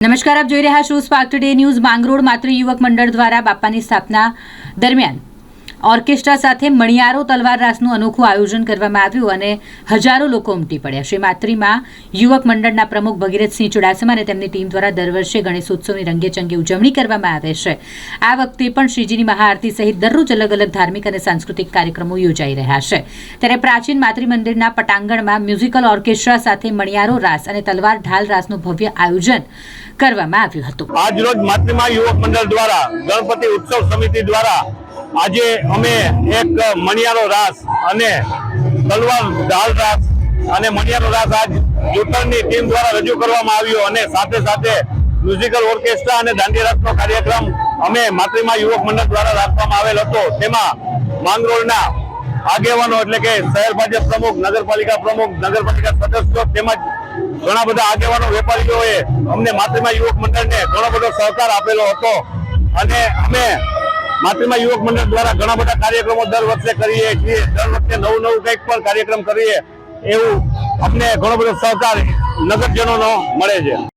નમસ્કાર, આપ જોઈ રહ્યા છો સ્પાર્ક ટુડે ન્યૂઝ માંગરોળ માત્ર યુવક મંડળ દ્વારા બાપાની સ્થાપના દરમિયાન ઓર્કેસ્ટ્રા સાથે મણિયારો તલવાર રાસનું અનોખું આયોજન કરવામાં આવ્યું અને હજારો લોકો ઉમટી પડ્યા શ્રી માત્રીમાં યુવક મંડળના પ્રમુખ ભગીરથસિંહ ચુડાસમા અને તેમની ટીમ દ્વારા દર વર્ષે ગણેશોત્સવની રંગેચંગી ઉજવણી કરવામાં આવે છે. આ વખતે પણ શ્રીજીની મહાઆરતી સહિત દરરોજ અલગ અલગ ધાર્મિક અને સાંસ્કૃતિક કાર્યક્રમો યોજાઈ રહ્યા છે. ત્યારે પ્રાચીન માત્રી મંદિરના પટાંગણમાં મ્યુઝિકલ ઓર્કેસ્ટ્રા સાથે મણિયારો રાસ અને તલવાર ઢાલ રાસનું ભવ્ય આયોજન કરવામાં આવ્યું હતું. આજ રોજ માત્રીમાં યુવક મંડળ દ્વારા ગણપતિ ઉત્સવ સમિતિ દ્વારા આજે અમે એક મણિયારો રાસ અને તલવાર ઢાલ રાસ અને મણિયારો રાસ આજ જૂતરની ટીમ દ્વારા રજૂ કરવામાં આવ્યો અને સાથે સાથે મ્યુઝિકલ ઓર્કેસ્ટ્રા અને દાંડી રાસનો કાર્યક્રમ અમે માતૃમા યુવક મંડળ દ્વારા રાખવામાં આવેલ હતો. તેમાં માંગરોળના આગેવાનો એટલે કે શહેર ભાજપ પ્રમુખ, નગરપાલિકા પ્રમુખ, નગરપાલિકા સદસ્યો તેમજ ઘણા બધા આગેવાનો, વેપારીઓએ અમને માતૃમા યુવક મંડળને ઘણો બધો સહકાર આપેલો હતો. અને અમે માતૃમા યુવક મંડળ દ્વારા ઘણા બધા કાર્યક્રમો દર વર્ષે કરીએ છીએ. દર વખતે નવું નવું કંઈક પણ કાર્યક્રમ કરીએ. એવું અમને ઘણો બધો સહકાર નગરજનોનો મળે છે.